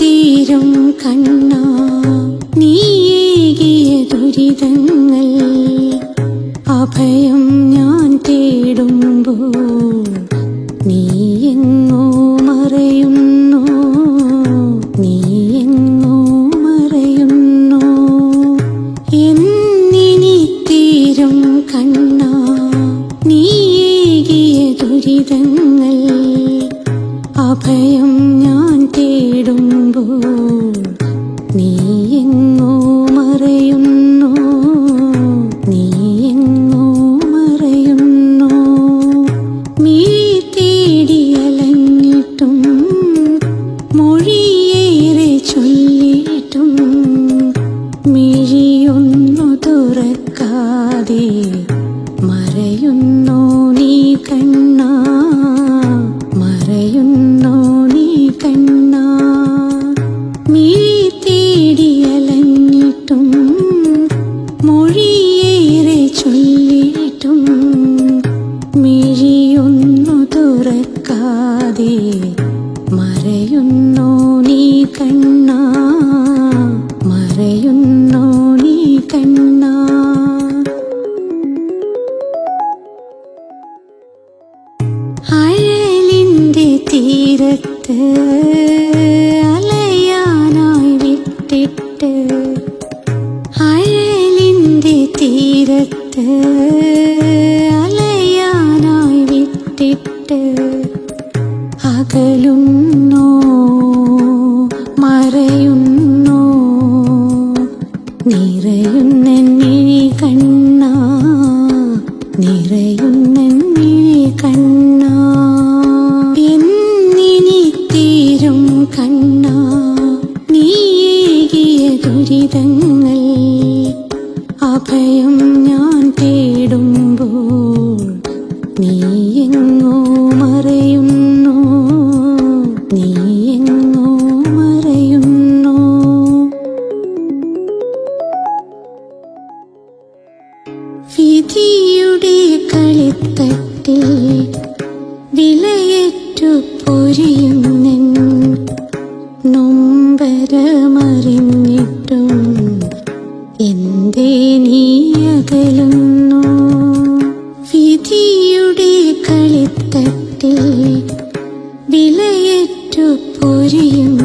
തീരും കണ്ണ. നീയേകിയ ദുരിതങ്ങൾ അഭയം ഞാൻ തേടുമ്പോൾ നീ എങ്ങോ മറയുന്നു. നീ എങ്ങോ മറയുന്നു. എന്നിനി കണ്ണ. നീയേകിയ ദുരിതങ്ങൾ മറയുന്നു. നീ എങ്ങോ മറയുന്നോ നീ കണ്ണ മറയുന്നോ നീ കണ്ണ? മറയുന്നോ നീ കണ്ണ? അഴലിന്റെ തീരത്ത് അലയാനായി വിട്ടിട്ട് അഴലിന്റെ തീരത്ത് അലയാനായി വിട്ടിട്ട് അകലുന്നോ നിറയുന്നെന്നിഴി നീയേകിയ ദുരിതങ്ങൾ അഭയം നൊമ്പരമറിഞ്ഞിട്ടും എന്തേ നീ കളിത്തട്ടിൽ വിലയേറ്റു പൊരിയുന്നെൻ